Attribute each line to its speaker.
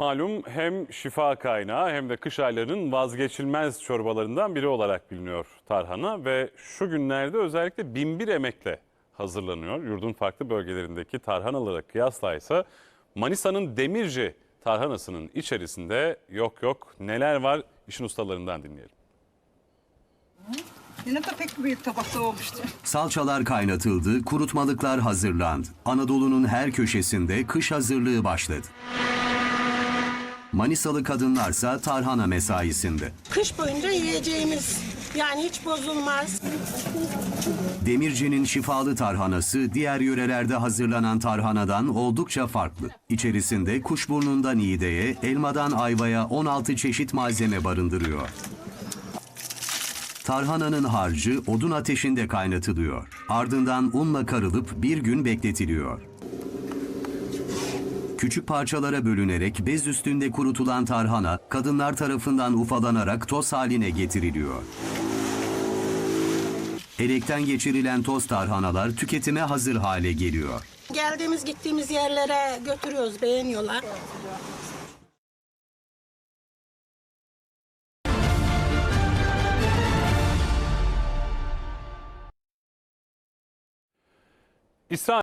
Speaker 1: Malum hem şifa kaynağı hem de kış aylarının vazgeçilmez çorbalarından biri olarak biliniyor tarhana ve şu günlerde özellikle binbir emekle hazırlanıyor. Yurdun farklı bölgelerindeki tarhanalara kıyasla ise Manisa'nın Demirci tarhanasının içerisinde yok yok neler var işin ustalarından dinleyelim.
Speaker 2: Yine de pek büyük tabakta olmuştu.
Speaker 3: Salçalar kaynatıldı, kurutmalıklar hazırlandı. Anadolu'nun her köşesinde kış hazırlığı başladı. Manisalı kadınlarsa tarhana mesaisinde.
Speaker 4: Kış boyunca yiyeceğimiz yani hiç bozulmaz.
Speaker 3: Demirci'nin şifalı tarhanası diğer yörelerde hazırlanan tarhanadan oldukça farklı. İçerisinde kuşburnundan iğdeye, elmadan ayvaya 16 çeşit malzeme barındırıyor. Tarhananın harcı odun ateşinde kaynatılıyor. Ardından unla karılıp bir gün bekletiliyor. Küçük parçalara bölünerek bez üstünde kurutulan tarhana kadınlar tarafından ufalanarak toz haline getiriliyor. Elekten geçirilen toz tarhanalar tüketime hazır hale geliyor.
Speaker 4: Geldiğimiz gittiğimiz yerlere götürüyoruz beğeniyorlar.
Speaker 1: İsrail